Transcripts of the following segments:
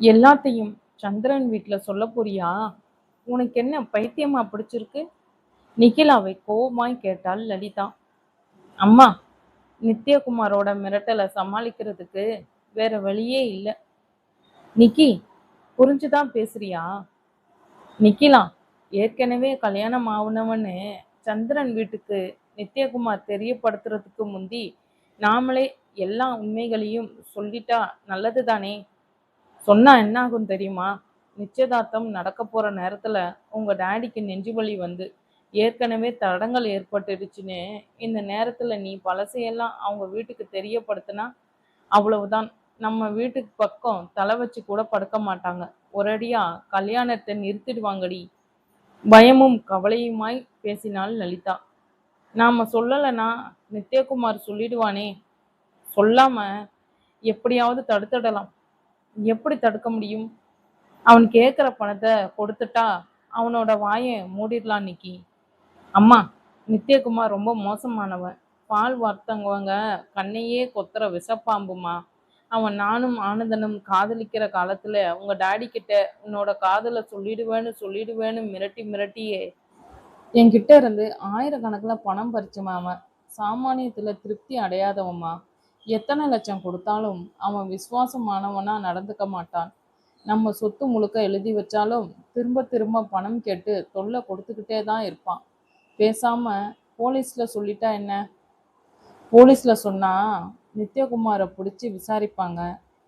எல்லாத்தையும் சந்திரன் வீட்டில் சொல்ல போறியா? உனக்கு என்ன பைத்தியமா பிடிச்சிருக்கு? நிகிலாவை கோபமாய் கேட்டாள் லலிதா. அம்மா நித்யகுமாரோட மிரட்டலை சமாளிக்கிறதுக்கு வேற வழியே இல்லை. நிக்கி புரிஞ்சுதான் பேசுறியா? நிக்கிலா ஏற்கனவே கல்யாணம் ஆகுனவன்னு சந்திரன் வீட்டுக்கு நித்யகுமார் தெரியப்படுத்துறதுக்கு முந்தி நாமளே எல்லா உண்மைகளையும் சொல்லிட்டா நல்லது தானே சொன்னால் என்ன ஆகும் தெரியுமா? நிச்சயதார்த்தம் நடக்க போகிற நேரத்தில் உங்கள் டாடிக்கு நெஞ்சு வலி வந்து ஏற்கனவே தடங்கள் ஏற்பட்டுடுச்சுன்னு இந்த நேரத்தில் நீ பழசையெல்லாம் அவங்க வீட்டுக்கு தெரியப்படுத்தினா அவ்வளவுதான். நம்ம வீட்டுக்கு பக்கம் தலை வச்சு கூட படுக்க மாட்டாங்க. ஒரடியாக கல்யாணத்தை நிறுத்திடுவாங்கடி. பயமும் கவலையுமாய் பேசினாள் லலிதா. நாம் சொல்லலைன்னா நித்யகுமார் சொல்லிடுவானே. சொல்லாமல் எப்படியாவது தடுத்துடலாம். எப்படி தடுக்க முடியும்? அவன் கேட்குற பணத்தை கொடுத்துட்டா அவனோட வாயை மூடிடலாம் நிக்கி. அம்மா நித்யகுமார் ரொம்ப மோசமானவன். பால் வார்த்தவங்க கண்ணையே கொத்துற விஷப்பாம்புமா? அவன் நானும் ஆனந்தனும் காதலிக்கிற காலத்துல உங்க டாடி கிட்ட உன்னோட காதலை சொல்லிடுவேன்னு சொல்லிடுவேன்னு மிரட்டி மிரட்டியே. என்கிட்ட இருந்து ஆயிரக்கணக்கில் பணம் பறிச்சுமா அவன். சாமானியத்துல திருப்தி அடையாதவம்மா. எத்தனை லட்சம் கொடுத்தாலும் அவன் விசுவாசமானவனா நடந்துக்க மாட்டான். நம்ம சொத்து முழுக்க எழுதி வச்சாலும் திரும்ப திரும்ப பணம் கேட்டு தொல்லை கொடுத்துக்கிட்டே தான் இருப்பான். பேசாம போலீஸ்ல சொல்லிட்டா என்ன? போலீஸ்ல சொன்னா நித்யகுமாரை பிடிச்சி விசாரிப்பாங்க.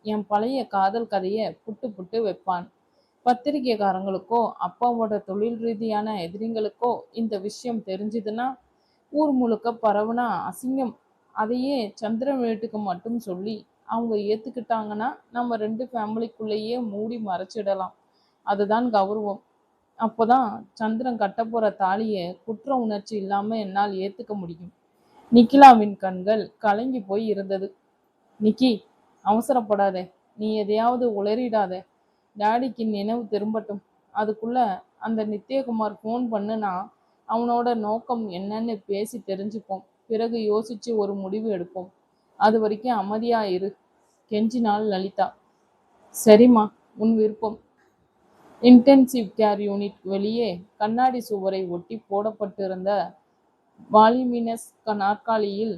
என் பழைய காதல் கதையை புட்டு புட்டு வைப்பான். பத்திரிகைக்காரங்களுக்கோ அப்பாவோட தொழில் ரீதியான எதிரிங்களுக்கோ இந்த விஷயம் தெரிஞ்சுதுன்னா ஊர் முழுக்க பரவுனா அசிங்கம். அதையே சந்திரன் வீட்டுக்கு மட்டும் சொல்லி அவங்க ஏற்றுக்கிட்டாங்கன்னா நம்ம ரெண்டு ஃபேமிலிக்குள்ளேயே மூடி மறைச்சிடலாம். அதுதான் கௌரவம். அப்போதான் சந்திரன் கட்ட தாலியை குற்ற உணர்ச்சி இல்லாமல் என்னால் ஏற்றுக்க முடியும். நிக்கிலாவின் கண்கள் கலங்கி போய் இருந்தது. நிக்கி அவசரப்படாதே. நீ எதையாவது உளறிடாத. டேடிக்கு நினைவு திரும்பட்டும். அதுக்குள்ள அந்த நித்யகுமார் ஃபோன் பண்ணுனா அவனோட நோக்கம் என்னன்னு பேசி தெரிஞ்சுப்போம். பிறகு யோசிச்சு ஒரு முடிவு எடுப்போம். அது வரைக்கும் அமைதியா இரு. கெஞ்சினாள் லலிதா. சரிம்மா உன் விருப்பம். இன்டென்சிவ் கேர் யூனிட் வெளியே கண்ணாடி சுவரை ஒட்டி போடப்பட்டிருந்த வாலிமினஸ் நாற்காலியில்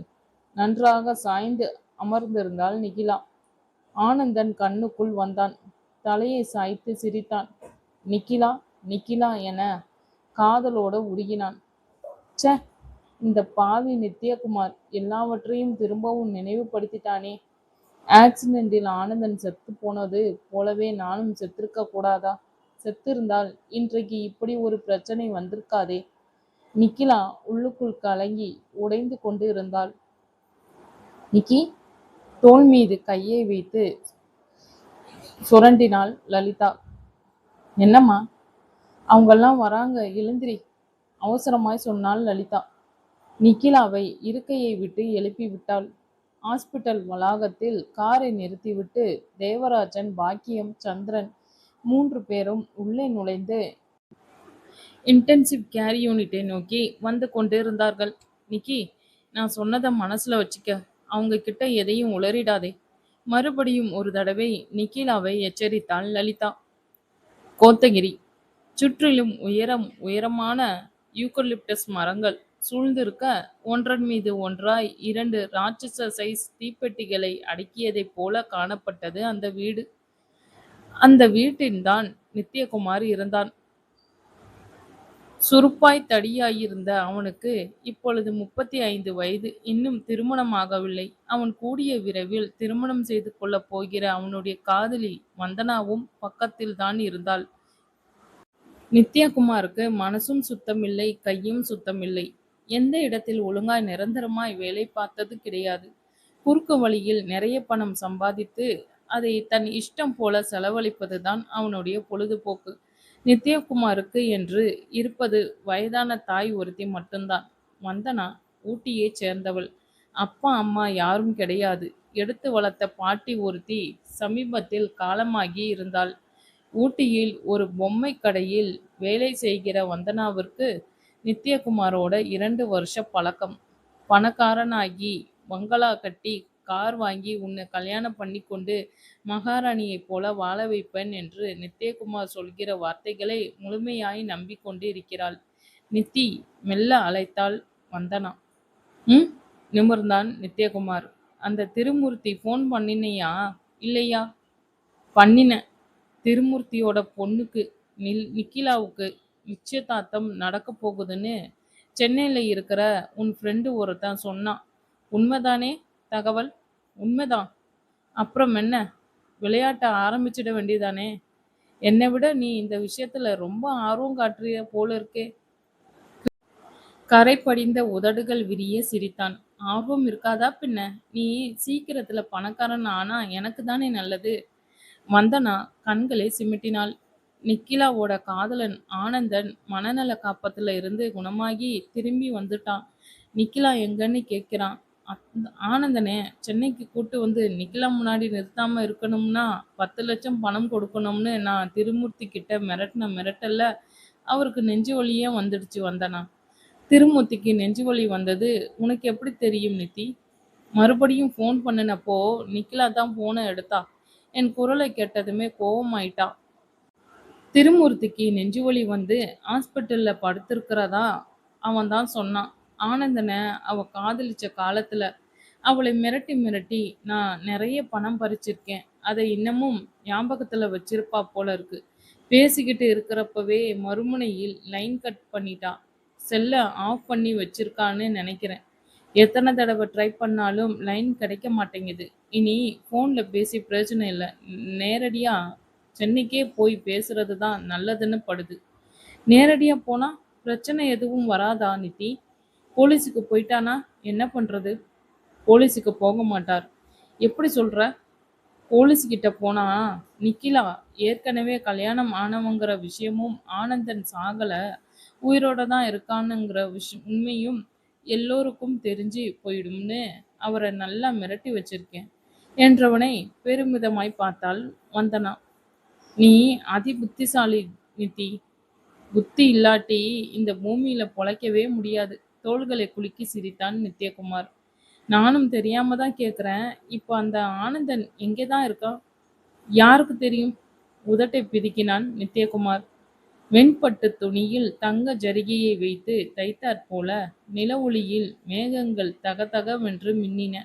நன்றாக சாய்ந்து அமர்ந்திருந்தாள் நிகிலா. ஆனந்தன் கண்ணுக்குள் வந்தான். தலையை சாய்த்து சிரித்தான். நிக்கிலா நிக்கிலா என காதலோட உருகினான். ச்சே இந்த பாவி நித்யகுமார் எல்லாவற்றையும் திரும்பவும் நினைவுபடுத்திட்டானே. ஆக்சிடென்டில் ஆனந்தன் செத்து போனது போலவே நானும் செத்திருக்க கூடாதா? செத்திருந்தால் இன்றைக்கு இப்படி ஒரு பிரச்சனை வந்திருக்காதே. நிக்கிலா உள்ளுக்குள் கலங்கி உடைந்து கொண்டு இருந்தாள் நிக்கி தோல் மீது கையை வைத்து சுரண்டினாள் லலிதா. என்னம்மா? அவங்கெல்லாம் வராங்க எழுந்திரி. அவசரமாய் சொன்னாள் லலிதா. நிக்கிலாவை இருக்கையை விட்டு எழுப்பிவிட்டாள். ஹாஸ்பிட்டல் வளாகத்தில் காரை நிறுத்திவிட்டு தேவராஜன் பாக்கியம் சந்திரன் மூன்று பேரும் உள்ளே நுழைந்து இன்டென்சிவ் கேர் யூனிட்டை நோக்கி வந்து கொண்டிருந்தார்கள். நிக்கி நான் சொன்னதை மனசுல வச்சுக்க. அவங்க கிட்ட எதையும் உளறிடாதே. மறுபடியும் ஒரு தடவை நிக்கிலாவை எச்சரித்தாள் லலிதா. கோத்தகிரி சுற்றிலும் உயரம் உயரமான யூக்கலிப்டஸ் மரங்கள். சூழ்ந்திருக்க ஒன்றன் மீது ஒன்றாய் இரண்டு ராட்சச சைஸ் தீப்பெட்டிகளை அடுக்கியதைப் போல காணப்பட்டது அந்த வீடு. அந்த வீட்டில்தான் நித்யகுமார் இருந்தான். சுருப்பாய் தடியாயிருந்த அவனுக்கு இப்பொழுது முப்பத்தி ஐந்து வயது. இன்னும் திருமணமாகவில்லை. அவன் கூடிய விரைவில் திருமணம் செய்து கொள்ளப் போகிற அவனுடைய காதலி வந்தனாவும் பக்கத்தில்தான் இருந்தாள். நித்யகுமாருக்கு மனசும் சுத்தமில்லை கையும் சுத்தமில்லை. எந்த இடத்தில் ஒழுங்காய் நிரந்தரமாய் வேலை பார்த்தது கிடையாது. குறுக்கு வழியில் நிறைய பணம் சம்பாதித்து அதை தன் இஷ்டம் போல செலவழிப்பது தான் அவனுடைய பொழுதுபோக்கு. நித்யகுமாருக்கு என்று இருப்பது வயதான தாய் ஒருத்தி மட்டும்தான். வந்தனா ஊட்டியை சேர்ந்தவள். அப்பா அம்மா யாரும் கிடையாது. எடுத்து வளர்த்த பாட்டி ஒருத்தி சமீபத்தில் காலமாகி இருந்தாள். ஊட்டியில் ஒரு பொம்மை கடையில் வேலை செய்கிற வந்தனாவிற்கு நித்யகுமாரோட இரண்டு வருஷ பழக்கம். பணக்காரனாகி பங்களா கட்டி கார் வாங்கி உன்னை கல்யாணம் பண்ணி கொண்டு மகாராணியைப் போல வாழ வைப்பேன் என்று நித்யகுமார் சொல்கிற வார்த்தைகளை முழுமையாய் நம்பிக்கொண்டு இருக்கிறாள். நித்தி மெல்ல அழைத்தாள் வந்தனா. ம்? நிமிர்ந்தான் நித்யகுமார். அந்த திருமூர்த்தி ஃபோன் பண்ணினியா? இல்லையா? பண்ணினேன் திருமூர்த்தியோட பொண்ணுக்கு நில் நிக்கிலாவுக்கு. நிச்சயதார்த்தம் நடக்க போகுதுன்னு சென்னையில் இருக்கிற உன் ஃப்ரெண்டு ஒருத்தன் சொன்னான். உண்மைதானே தகவல்? உண்மைதான். அப்புறம் என்ன? விளையாட்ட ஆரம்பிச்சிட வேண்டியதானே? என்னை விட நீ இந்த விஷயத்துல ரொம்ப ஆர்வம் காட்டுறிய போல இருக்கே. கரை படிந்த உதடுகள் விரிய சிரித்தான். ஆர்வம் இருக்காதா பின்ன? நீ சீக்கிரத்துல பணக்காரன் ஆனா எனக்கு தானே நல்லது. வந்தனா கண்களை சிமிட்டினாள். நிக்கிலாவோட காதலன் ஆனந்தன் மனநல காப்பத்துல இருந்து குணமாகி திரும்பி வந்துட்டான். நிக்கிலா எங்கன்னு கேட்கிறான். ஆனந்தனே சென்னைக்கு கூட்டு வந்து நிக்கிலா முன்னாடி நிறுத்தாம இருக்கணும்னா பத்து லட்சம் பணம் கொடுக்கணும்னு நான் திருமூர்த்தி கிட்ட மிரட்டின மிரட்டல்ல அவருக்கு நெஞ்சு வலியே வந்துடுச்சு வந்தனா. திருமூர்த்திக்கு நெஞ்சு வலி வந்தது உனக்கு எப்படி தெரியும் நித்தி? மறுபடியும் ஃபோன் பண்ணினப்போ நிக்கிலா தான் ஃபோனை எடுத்தா. என் குரலை கேட்டதுமே கோவமாயிட்டா. திருமூர்த்திக்கு நெஞ்சுவலி வந்து ஹாஸ்பிட்டலில் படுத்திருக்கிறதா அவன் தான் சொன்னான். ஆனந்தனை அவள் காதலிச்ச காலத்தில் அவளை மிரட்டி மிரட்டி நான் நிறைய பணம் பறிச்சிருக்கேன். அதை இன்னமும் ஞாபகத்தில் வச்சிருப்பா போல இருக்கு. பேசிக்கிட்டு இருக்கிறப்பவே மறுமுனையில் லைன் கட் பண்ணிட்டா. செல்ல ஆஃப் பண்ணி வச்சிருக்கான்னு நினைக்கிறேன். எத்தனை தடவை ட்ரை பண்ணாலும் லைன் கிடைக்க மாட்டேங்குது. இனி ஃபோனில் பேசி பிரயோஜனம் இல்லை. நேரடியாக சென்னைக்கே போய் பேசுறது தான் நல்லதுன்னு படுது. நேரடியாக போனால் பிரச்சனை எதுவும் வராதா நித்தி? போலீஸுக்கு போயிட்டானா? என்ன பண்ணுறது போலீஸுக்கு போக மாட்டார். எப்படி சொல்கிற போலீஸ்கிட்ட போனா நிக்கிலா ஏற்கனவே கல்யாணம் ஆனவங்கிற விஷயமும் ஆனந்தன் சாகலை உயிரோட தான் இருக்கானுங்கிற விஷயம் உண்மையும் எல்லோருக்கும் தெரிஞ்சு போயிடும்னு அவரை நல்லா மிரட்டி வச்சிருக்கேன். என்றவனை பெருமிதமாய் பார்த்தாள் வந்தனா நீ அதி புத்திசாலி நித்தி புத்தி இல்லாட்டி இந்த பூமியில பொழைக்கவே முடியாது. தோள்களை குலுக்கி சிரித்தான் நித்யகுமார். நானும் தெரியாம தான் கேட்குறேன் இப்போ அந்த ஆனந்தன் எங்கே தான் இருக்கா? யாருக்கு தெரியும்? உதட்டை பிதுக்கினான் நித்யகுமார். வெண்பட்டு துணியில் தங்க ஜரிகையை வைத்து தைத்தாற் போல நில ஒளியில் மேகங்கள் தகதகவென்று மின்னின.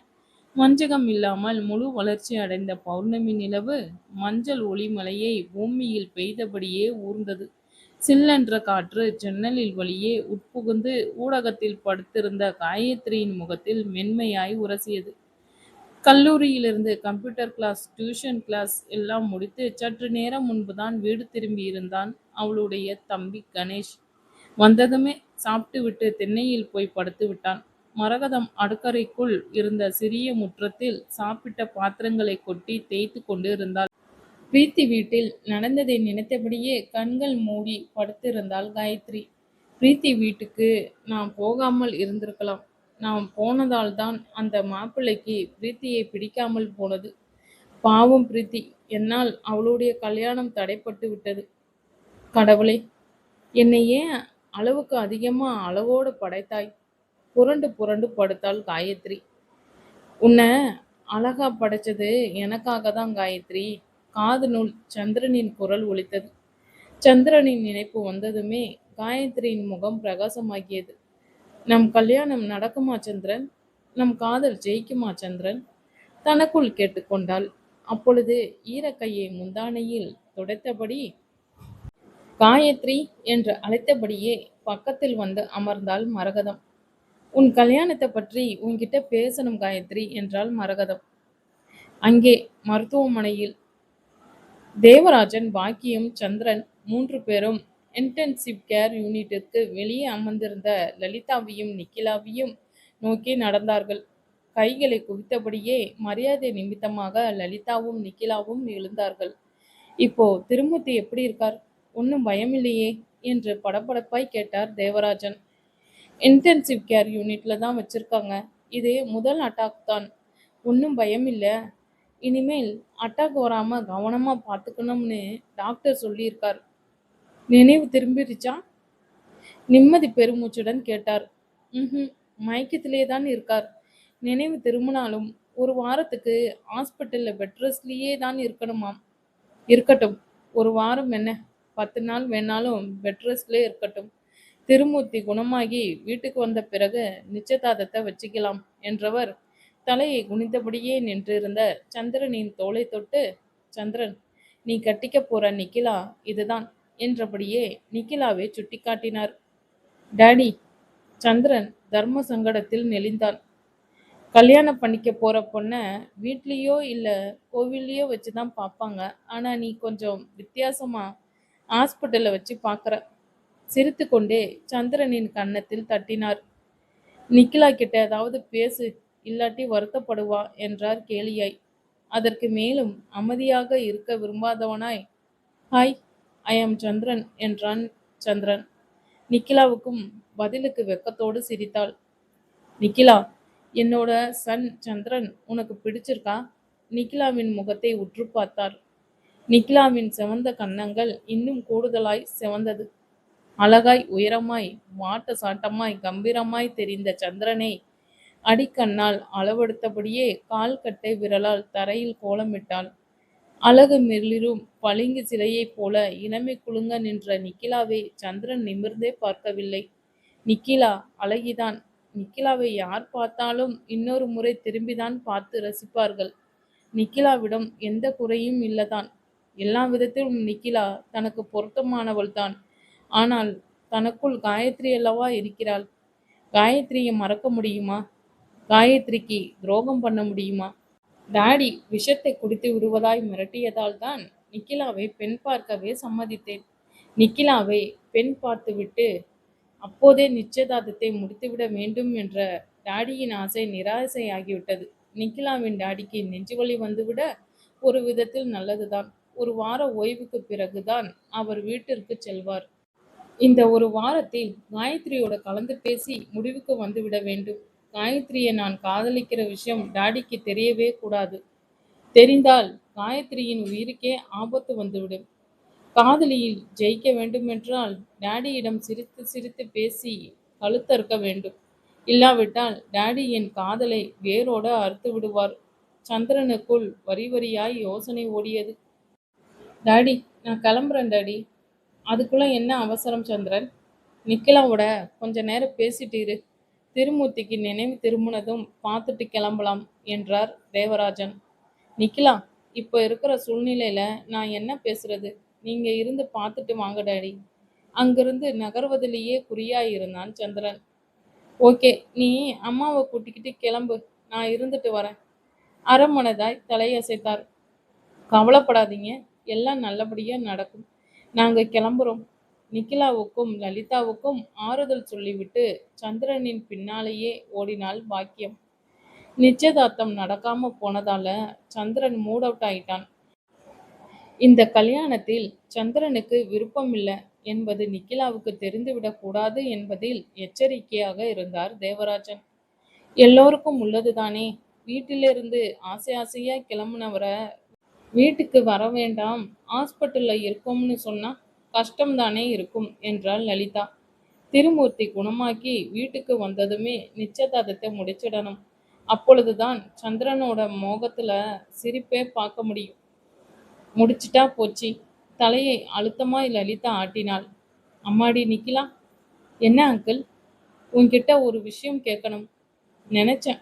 வஞ்சகம் இல்லாமல் முழு வளர்ச்சி அடைந்த பௌர்ணமி நிலவு மஞ்சள் ஒளிமலையை பூமியில் பெய்தபடியே ஊர்ந்தது. சில்லென்ற காற்று ஜன்னலில் வழியே உட்புகுந்து ஊடகத்தில் படுத்திருந்த காயத்ரியின் முகத்தில் மென்மையாய் உரசியது. கல்லூரியிலிருந்து கம்ப்யூட்டர் கிளாஸ் டியூஷன் கிளாஸ் எல்லாம் முடித்து சற்று நேரம் முன்புதான் வீடு திரும்பி இருந்தான் அவளுடைய தம்பி கணேஷ். வந்ததுமே சாப்பிட்டு விட்டு திண்ணையில் போய் படுத்து விட்டான் மரகதம் அடுக்கறைக்குள் இருந்த சிறிய முற்றத்தில் சாப்பிட்ட பாத்திரங்களை கொட்டி தேய்த்து கொண்டு இருந்தாள் பிரீத்தி வீட்டில் நடந்ததை நினைத்தபடியே கண்கள் மூடி படுத்திருந்தாள் காயத்ரி. பிரீத்தி வீட்டுக்கு நாம் போகாமல் இருந்திருக்கலாம். நாம் போனதால் தான் அந்த மாப்பிள்ளைக்கு பிரீத்தியை பிடிக்காமல் போனது. பாவம் பிரீத்தி என்னால் அவளுடைய கல்யாணம் தடைப்பட்டு விட்டது. கடவுளே என்னை ஏன் அளவுக்கு அதிகமாக அளவோடு படைத்தாய்? புரண்டு புரண்டு படுத்தாள் காயத்ரி. உன்னை அழகா படைச்சது எனக்காக தான் காயத்ரி. காது நூல் சந்திரனின் குரல் ஒலித்தது. சந்திரனின் நினைப்பு வந்ததுமே காயத்ரியின் முகம் பிரகாசமாகியது. நம் கல்யாணம் நடக்குமா சந்திரன்? நம் காதல் ஜெயிக்குமா சந்திரன்? தனக்குள் கேட்டுக்கொண்டாள். அப்பொழுது ஈரக்கையை முந்தானையில் துடைத்தபடி காயத்ரி என்று அழைத்தபடியே பக்கத்தில் வந்து அமர்ந்தாள் மரகதம். உன் கல்யாணத்தை பற்றி உன்கிட்ட பேசணும் காயத்ரி என்றாள் மரகதம். அங்கே மருத்துவமனையில் தேவராஜன் பாக்கியம் சந்திரன் மூன்று பேரும் இன்டென்சிவ் கேர் யூனிட்டிற்கு வெளியே அமர்ந்திருந்த லலிதாவையும் நிக்கிலாவையும் நோக்கி நடந்தார்கள். கைகளை குவித்தபடியே மரியாதை நிமித்தமாக லலிதாவும் நிக்கிலாவும் எழுந்தார்கள். இப்போ திருமூர்த்தி எப்படி இருக்கார்? ஒன்றும் பயமில்லையே? என்று படபடப்பாய் கேட்டார் தேவராஜன். இன்டென்சிவ் கேர் யூனிட்ல தான் வச்சிருக்காங்க. இது முதல் அட்டாக் தான். ஒன்றும் பயம் இல்லை. இனிமேல் அட்டாக் வராமல் கவனமாக பார்த்துக்கணும்னு டாக்டர் சொல்லியிருக்கார். நினைவு திரும்பிடுச்சா நிம்மதி பெருமூச்சுடன் கேட்டார். ம் மயக்கத்திலே தான் இருக்கார். நினைவு திரும்பினாலும் ஒரு வாரத்துக்கு ஹாஸ்பிட்டலில் பெட்ரெஸ்ட்லேயே தான் இருக்கணுமாம். இருக்கட்டும். ஒரு வாரம் என்ன? பத்து நாள் வேணாலும் பெட்ரெஸ்ட்லேயே இருக்கட்டும். திருமூர்த்தி குணமாகி வீட்டுக்கு வந்த பிறகு நிச்சயதார்த்தத்தை வச்சுக்கலாம் என்றவர் தலையை குனிந்தபடியே நின்றிருந்த சந்திரனின் தோலை தொட்டு சந்திரன் நீ கட்டிக்க போற நிக்கிலா இதுதான் என்றபடியே நிக்கிலாவை சுட்டிக்காட்டினார். டேடி சந்திரன் தர்ம சங்கடத்தில் நெளிந்தான். கல்யாணம் பண்ணிக்க போற பொண்ணை வீட்லேயோ இல்லை கோவில்லையோ வச்சு தான் பார்ப்பாங்க ஆனால் நீ கொஞ்சம் வித்தியாசமா ஹாஸ்பிட்டலில் வச்சு பார்க்குற சிரித்துக்கொண்டே சந்திரனின் கன்னத்தில் தட்டினார். நிக்கிலா கிட்ட ஏதாவது பேசு இல்லாட்டி வருத்தப்படுவா? என்றார் கேலியாய். அதற்கு மேலும் அமைதியாக இருக்க விரும்பாதவனாய். ஹாய் ஐ ஆம் சந்திரன் என்றான் சந்திரன். நிக்கிலாவுக்கும் பதிலுக்கு வெக்கத்தோடு சிரித்தாள். நிக்கிலா என்னோட சன் சந்திரன் உனக்கு பிடிச்சிருக்கா? நிக்கிலாவின் முகத்தை உற்று பார்த்தார். நிக்கிலாவின் சிவந்த கன்னங்கள் இன்னும் கூடுதலாய் சிவந்தது. அழகாய் உயரமாய் மாட்ட சாட்டமாய் கம்பீரமாய் தெரிந்த சந்திரனை அடிக்கண்ணால் அளவெடுத்தபடியே கால் கட்டை விரலால் தரையில் கோலமிட்டாள். அழகு மெல்லிரும் பளிங்கு சிலையைப் போல இளமை குலுங்க நின்ற நிக்கிலாவை சந்திரன் நிமிர்ந்தே பார்க்கவில்லை. நிக்கிலா அழகிதான். நிக்கிலாவை யார் பார்த்தாலும் இன்னொரு முறை திரும்பிதான் பார்த்து ரசிப்பார்கள். நிக்கிலாவிடம் எந்த குறையும் இல்லதான். எல்லா விதத்திலும் நிக்கிலா தனக்கு பொருத்தமானவள்தான். ஆனால் தனக்குள் காயத்ரி அல்லவா இருக்கிறாள்? காயத்ரியை மறக்க முடியுமா? காயத்ரிக்கு துரோகம் பண்ண முடியுமா? டாடி விஷத்தை குடித்து விடுவதாய் மிரட்டியதால் தான் நிக்கிலாவை பெண் பார்க்கவே சம்மதித்தேன். நிக்கிலாவை பெண் பார்த்துவிட்டு அப்போதே நிச்சயதார்த்தத்தை முடித்துவிட வேண்டும் என்ற டாடியின் ஆசை நிராசையாகிவிட்டது. நிக்கிலாவின் டாடிக்கு நெஞ்சுவலி வந்துவிட ஒரு விதத்தில் நல்லதுதான். ஒரு வார ஓய்வுக்கு பிறகுதான் அவர் வீட்டிற்கு செல்வார். இந்த ஒரு வாரத்தில் காயத்ரியோட கலந்து பேசி முடிவுக்கு வந்துவிட வேண்டும். காயத்ரியை நான் காதலிக்கிற விஷயம் டாடிக்கு தெரியவே கூடாது. தெரிந்தால் காயத்ரியின் உயிருக்கே ஆபத்து வந்துவிடும். காதலியில் ஜெயிக்க வேண்டுமென்றால் டாடியிடம் சிரித்து சிரித்து பேசி கழுத்தறுக்க வேண்டும். இல்லாவிட்டால் டாடி என் காதலை வேரோட அறுத்து விடுவார். சந்திரனுக்குள் வரி வரியாய் யோசனை ஓடியது. டாடி நான் கிளம்புறேன் டாடி. அதுக்குள்ள என்ன அவசரம் சந்திரன்? நிக்கிலாவோட கொஞ்ச நேரம் பேசிட்டு இரு. திருமூர்த்திக்கு நினைவு திரும்பினதும் பார்த்துட்டு கிளம்பலாம் என்றார் தேவராஜன். நிக்கிலா இப்போ இருக்கிற சூழ்நிலையில நான் என்ன பேசுறது? நீங்க இருந்து பார்த்துட்டு வாங்க டாடி. அங்கிருந்து நகர்வதிலேயே குறியாய் இருந்தான் சந்திரன். ஓகே நீ அம்மாவை கூட்டிக்கிட்டு கிளம்பு. நான் இருந்துட்டு வரேன். அரமனதாய் தலையசைத்தார். கவலைப்படாதீங்க. எல்லாம் நல்லபடியா நடக்கும். நாங்கள் கிளம்புறோம். நிகிலாவுக்கும் லலிதாவுக்கும் ஆறுதல் சொல்லிவிட்டு சந்திரனின் பின்னாலேயே ஓடினாள் பாக்கியம். நிச்சயதார்த்தம் நடக்காம போனதால சந்திரன் மூட் அவுட் ஆயிட்டான். இந்த கல்யாணத்தில் சந்திரனுக்கு விருப்பமில்லை என்பது நிக்கிலாவுக்கு தெரிந்துவிடக்கூடாது என்பதில் எச்சரிக்கையாக இருந்தார் தேவராஜன். எல்லோருக்கும் உள்ளதுதானே. வீட்டிலிருந்து ஆசை ஆசையா கிளம்புனவரை வீட்டுக்கு வர வேண்டாம் ஹாஸ்பிட்டலில் இருக்கோம்னு சொன்னால் கஷ்டம்தானே இருக்கும் என்றாள் லலிதா. திருமூர்த்தி குணமாக்கி வீட்டுக்கு வந்ததுமே நிச்சயதார்த்தத்தை முடிச்சிடணும். அப்பொழுதுதான் சந்திரனோட மோகத்தில் சிரிப்பே பார்க்க முடியும். முடிச்சிட்டா போச்சு. தலையை அழுத்தமாய் லலிதா ஆட்டினாள். அம்மாடி நிக்கிலா? என்ன அங்கிள் உன்கிட்ட ஒரு விஷயம் கேட்கணும். நினைச்சேன்.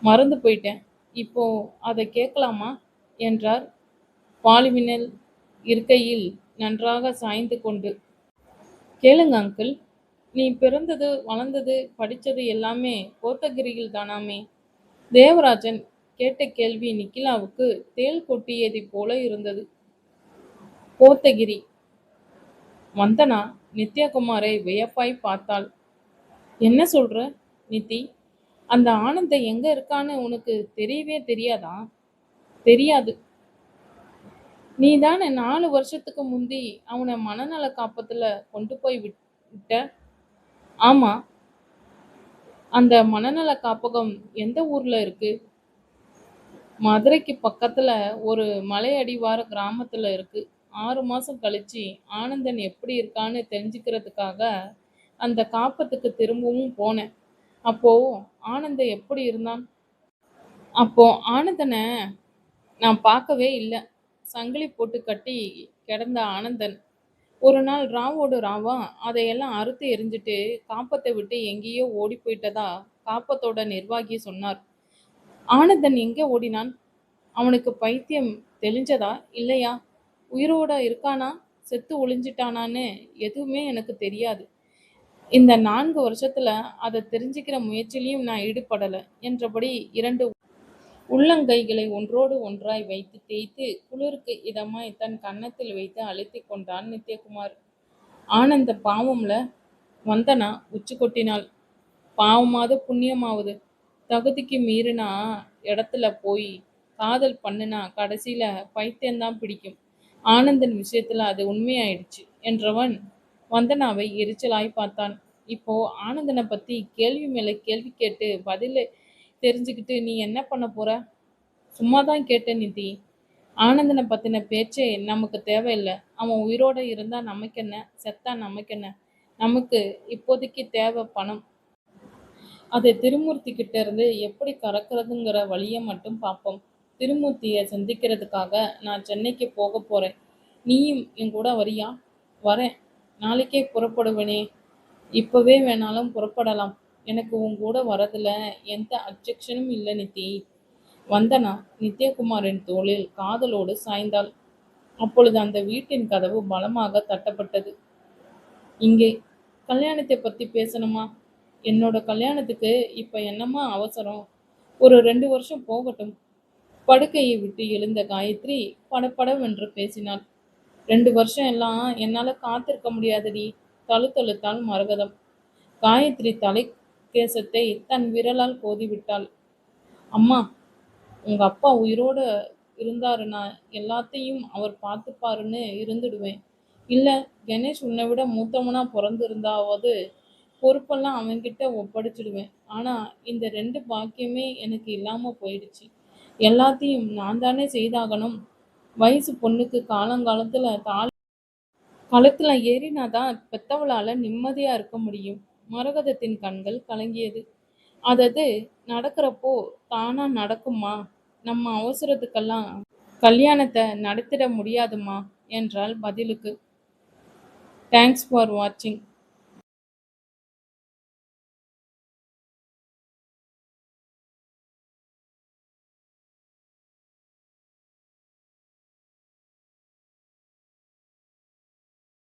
மறந்து போயிட்டேன். இப்போ அதை கேட்கலாமா? என்றார் பாலிவினல் இருக்கையில் நன்றாக சாய்ந்து கொண்டு. கேளுங்க அங்கிள். நீ பிறந்தது வளர்ந்தது படித்தது எல்லாமே கோத்தகிரியில் தானாமே. தேவராஜன் கேட்ட கேள்வி நிக்கிலாவுக்கு தேள் கொட்டியதைப் போல இருந்தது. கோத்தகிரி. வந்தனா நித்யாகுமாரை வியப்பாய் பார்த்தாள். என்ன சொல்ற நித்தி? அந்த ஆனந்த எங்க இருக்கான்னு உனக்கு தெரியவே தெரியாதா? தெரியாது. நீ தானே நாலு வருஷத்துக்கு முந்தி அவனை மனநல காப்பத்துல கொண்டு போய் விட்- விட்ட? ஆமா. அந்த மனநல காப்பகம் எந்த ஊர்ல இருக்கு? மதுரைக்கு பக்கத்துல ஒரு மலை அடிவார கிராமத்துல இருக்கு. ஆறு மாசம் கழிச்சு ஆனந்தன் எப்படி இருக்கான்னு தெரிஞ்சுக்கிறதுக்காக அந்த காப்பத்துக்கு திரும்பவும் போனேன். அப்போ ஆனந்த எப்படி இருந்தான்? அப்போ ஆனந்தனை நான் பார்க்கவே இல்லை. சங்கிலி போட்டு கட்டி கிடந்த ஆனந்தன். ஒரு நாள் ராவோடு ராவா அதையெல்லாம் அறுத்து எரிஞ்சிட்டு காப்பத்தை விட்டு எங்கேயோ ஓடி போயிட்டதா காப்பத்தோட நிர்வாகி சொன்னார். ஆனந்தன் எங்கே ஓடினான்? அவனுக்கு பைத்தியம் தெளிஞ்சதா? இல்லையா? உயிரோட இருக்கானா? செத்து ஒளிஞ்சிட்டானான்னு எதுவுமே எனக்கு தெரியாது. இந்த நான்கு வருஷத்துல அதை தெரிஞ்சுக்கிற முயற்சியிலையும் நான் ஈடுபடலை. என்றபடி இரண்டு உள்ளங்கைகளை ஒன்றோடு ஒன்றாய் வைத்து தேய்த்து குளிருக்கு இதமாய் தன் கன்னத்தில் வைத்து அழுத்தி கொண்டான் நித்யகுமார். ஆனந்த பாவம்ல? வந்தனா? உச்சி கொட்டினாள். பாவமாவது புண்ணியமாவது. தகுதிக்கு மீறினா இடத்துல போய் காதல் பண்ணுனா கடைசியில பைத்தியம்தான் பிடிக்கும். ஆனந்தன் விஷயத்துல அது உண்மையாயிடுச்சு என்றவன் வந்தனாவை எரிச்சலாய் பார்த்தான். இப்போ ஆனந்தனை பத்தி கேள்வி மேல கேள்வி கேட்டு பதில தெரிஞ்சுக்கிட்டு நீ என்ன பண்ண போற? சும்மா தான் கேட்டேன் நிதி. ஆனந்தனை பத்தின பேச்சே நமக்கு தேவையில்லை. அவன் உயிரோட இருந்தா நமக்கு என்ன செத்தா நமக்கு என்ன நமக்கு இப்போதைக்கு தேவை பணம். அதை திருமூர்த்தி கிட்ட இருந்து எப்படி கறக்கிறதுங்கிற வழியை மட்டும் பார்ப்போம். திருமூர்த்தியை சந்திக்கிறதுக்காக நான் சென்னைக்கு போக போறேன். நீயும் என் கூட வரியா? வரேன். நாளைக்கே புறப்படுவனே. இப்பவே வேணாலும் புறப்படலாம். எனக்கு உன் கூட வரதுல எந்த அப்ஜெக்ஷனும் இல்லை நித்தி. வந்தனா நித்யகுமாரின் தோளில் காதலோடு சாய்ந்தாள். அப்பொழுது அந்த வீட்டின் கதவு பலமாக தட்டப்பட்டது. இங்கே கல்யாணத்தை பத்தி பேசணுமா? என்னோட கல்யாணத்துக்கு இப்ப என்னம்மா அவசரம்? ஒரு ரெண்டு வருஷம் போகட்டும். படுக்கையை விட்டு எழுந்த காயத்ரி படப்படவென்று பேசினாள். ரெண்டு வருஷம் எல்லாம் என்னால காத்திருக்க முடியாதடி. தழுத்தழுத்தால் மரகதம். காயத்ரி தலை கேசத்தை தன் விரலால் கோதிவிட்டாள். அம்மா உங்க அப்பா உயிரோட இருந்தாருன்னா எல்லாத்தையும் அவர் பார்த்துப்பாருன்னு இருந்துடுவேன். இல்லை கணேஷ் உன்னை விட மூத்தவனா பிறந்திருந்தாவது பொறுப்பெல்லாம் அவன்கிட்ட ஒப்படைச்சிடுவேன். ஆனால் இந்த ரெண்டு பாக்கியமே எனக்கு இல்லாமல் போயிடுச்சு. எல்லாத்தையும் நான் தானே செய்தாகணும். வயசு பொண்ணுக்கு காலங்காலத்துல தாலி ஏறினா ஏறினாதான் பெத்தவளால் நிம்மதியாக இருக்க முடியும். மரகதத்தின் கண்கள் கலங்கியது. அதது நடக்கிறப்போ தானா நடக்குமா? நம்ம அவசரத்துக்கெல்லாம் கல்யாணத்தை நடத்திட முடியாதுமா? என்றால் பதிலுக்கு. தேங்க்ஸ் ஃபார் வாட்சிங்